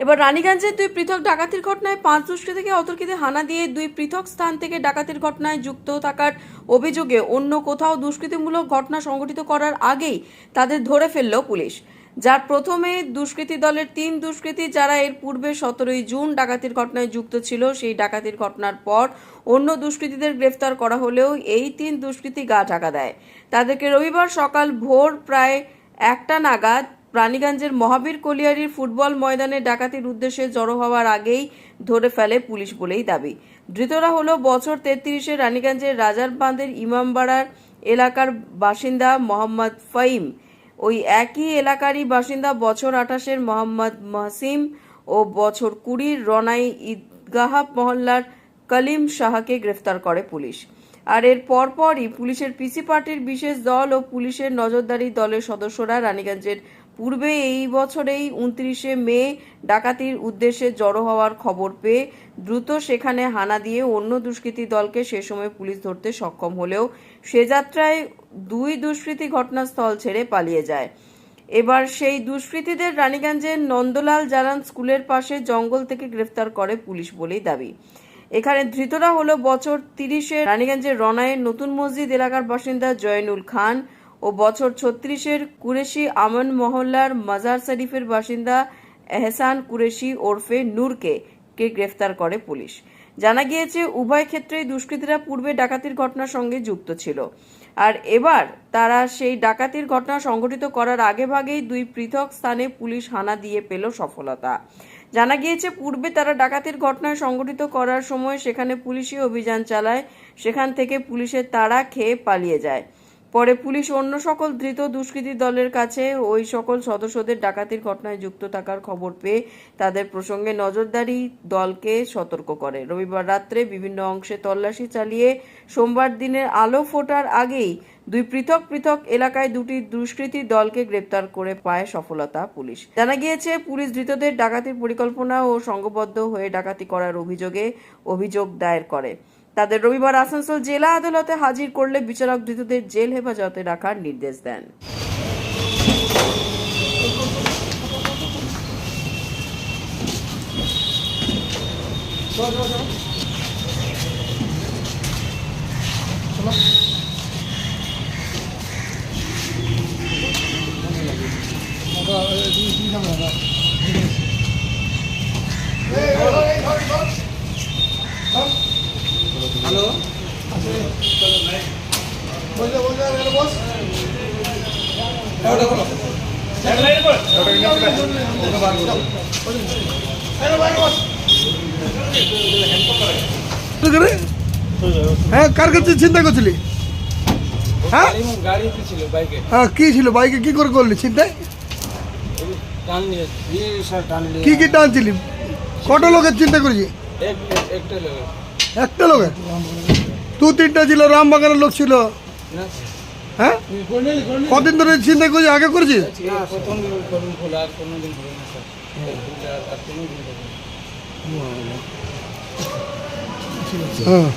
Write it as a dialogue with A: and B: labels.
A: এবার রানীগঞ্জের দুই পৃথক ডাকাতির ঘটনায় পাঁচ দুষ্কৃতীকে অতর্কিতে হানা দিয়ে দুই পৃথক স্থান থেকে ডাকাতির ঘটনায় যুক্ত থাকার অভিযোগে অন্য কোথাও দুষ্কৃতিমূলক ঘটনা সংঘটিত করার আগেই তাদের ধরে ফেলল পুলিশ। যার প্রথমে দুষ্কৃতী দলের তিন দুষ্কৃতী যারা এর পূর্বে সতেরোই জুন ডাকাতির ঘটনায় যুক্ত ছিল, সেই ডাকাতির ঘটনার পর অন্য দুষ্কৃতীদের গ্রেফতার করা হলেও এই তিন দুষ্কৃতী গা ঢাকা দেয়। তাদেরকে রবিবার সকাল ভোর প্রায় একটা নাগাদ রানীগঞ্জের মহাবীর কলিয়ারির ফুটবল ময়দানে ডাকাতির উদ্দেশ্যে জড়ো হওয়ার আগেই ধরে ফেলে পুলিশ বলেই দাবি। ধৃতরা হলো বছর তেত্রিশে রানীগঞ্জের রাজার বাঁধের ইমামবাড়ার এলাকার বাসিন্দা মোহাম্মদ ফাইম ওই একই এলাকারই বাসিন্দা বছর আঠাশের মোহাম্মদ মহসিম ও বছর কুড়ির রনাই ঈদগাহ মহল্লার কলিম শাহকে গ্রেফতার করে পুলিশ। আর এর পরপরই পুলিশের পিসি পার্টির বিশেষ দল ও পুলিশের নজরদারি দলের সদস্যরা রানীগঞ্জের পূর্বে এই বছরেই উনত্রিশে মে ডাকাতির উদ্দেশ্যে জড়ো হওয়ার খবর পেয়ে দ্রুত সেখানে হানা দিয়ে অন্য দুষ্কৃতী দলকে সে সময় পুলিশ ধরতে সক্ষম হলেও সে যাত্রায় দুই দুষ্কৃতী ঘটনাস্থল ছেড়ে পালিয়ে যায়। এবার সেই দুষ্কৃতীদের রানীগঞ্জের নন্দলাল জারান স্কুলের পাশে জঙ্গল থেকে গ্রেফতার করে পুলিশ বলেই দাবি। এখানে ধৃতরা হলো বছর তিরিশে রানীগঞ্জের রনায়ের নতুন মসজিদ এলাকার বাসিন্দা জয়নুল খান ও বছর ছত্রিশের কুরেশি আমন মহল্লার মাজার শরীফের বাসিন্দা এহসান কুরেশি ওরফে নূরকে কে গ্রেফতার করে পুলিশ। জানা গিয়েছে, উভয় ক্ষেত্রেই দুষ্কৃতীরা পূর্বে ডাকাতির ঘটনার সঙ্গে যুক্ত ছিল। আর এবার তারা সেই ডাকাতির ঘটনা সংঘটিত করার আগেভাগেই দুই পৃথক স্থানে পুলিশ হানা দিয়ে পেল সফলতা। জানা গিয়েছে, পূর্বে তারা ডাকাতির ঘটনায় সংঘটিত করার সময় সেখানে পুলিশি অভিযান চালায়, সেখান থেকে পুলিশের তাড়া খেয়ে পালিয়ে যায়। পরে পুলিশ অন্য সকল ধৃত দুষ্কৃতী দলের কাছে ওই সকল সদস্যদের ডাকাতির ঘটনায় যুক্ত থাকার খবর পেয়ে তাদের প্রসঙ্গে নজরদারি দলকে সতর্ক করে। রবিবার রাত্রে বিভিন্ন অংশে তল্লাশি চালিয়ে সোমবার দিনের আলো ফোটার আগেই দুই পৃথক পৃথক এলাকায় দুটি দুষ্কৃতী দলকে গ্রেপ্তার করে পায় সফলতা পুলিশ। জানা গিয়েছে, পুলিশ ধৃতদের ডাকাতির পরিকল্পনা ও সংঘবদ্ধ হয়ে ডাকাতি করার অভিযোগে অভিযোগ দায়ের করে। তাদের রবিবার আসানসোল জেলা আদালতে হাজির করলে বিচারক ধৃতদের জেল হেফাজতে রাখার নির্দেশ দেন
B: হ্যালো?
C: হ্যাঁ কার কাছে চিন্তা করছিলি? হ্যাঁ?
B: গাড়িতে ছিল বাইকে
C: হ্যাঁ কি ছিল বাইকে? কি করে করলি? চিন্তায়?
B: টান নিয়ে দিয়ে স্যার টান নিয়ে
C: কি কি টানছিলি? কটা লোকের চিন্তা করেছি
B: একটা
C: একটা লোক দু, তিনটা ছিল, রামবাগানের লোক ছিল। হ্যাঁ? কদিন ধরে চিন্তা করছি, আগে
B: না।
C: হ্যাঁ।